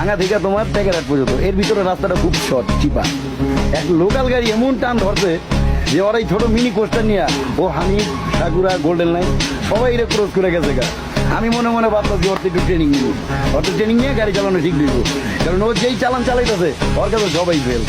ভাঙা থেকে তোমার টেকেরাট পর্যন্ত। এর ভিতরে রাস্তাটা খুব শর্ট চিপা এক লোকাল গাড়ি এমন টান ধরছে যে ওরা এই ছোট মিনি কোস্টার নিয়ে, ও হানি সাকুরা গোল্ডেন লাইন সবাই এটা ক্রস করে গেছে গা। আমি মনে মনে ভাবতাম যে অর্থ একটু ট্রেনিং নিব। অর্থ ট্রেনিং নিয়ে গাড়ি চালানো ঠিক দিব কারণ ও যেই চালান চালাইতেছে, ওর কাছে সবাই ফেল